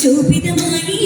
శోభితమాయి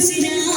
see now.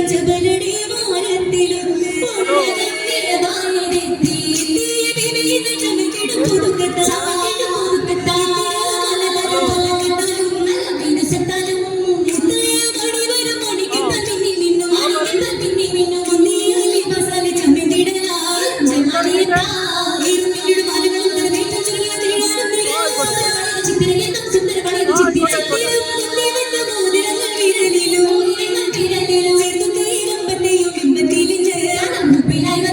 ജബലടി വാരത്തിലും പൊന്നതത്തിലെ വായനെത്തി Pinay na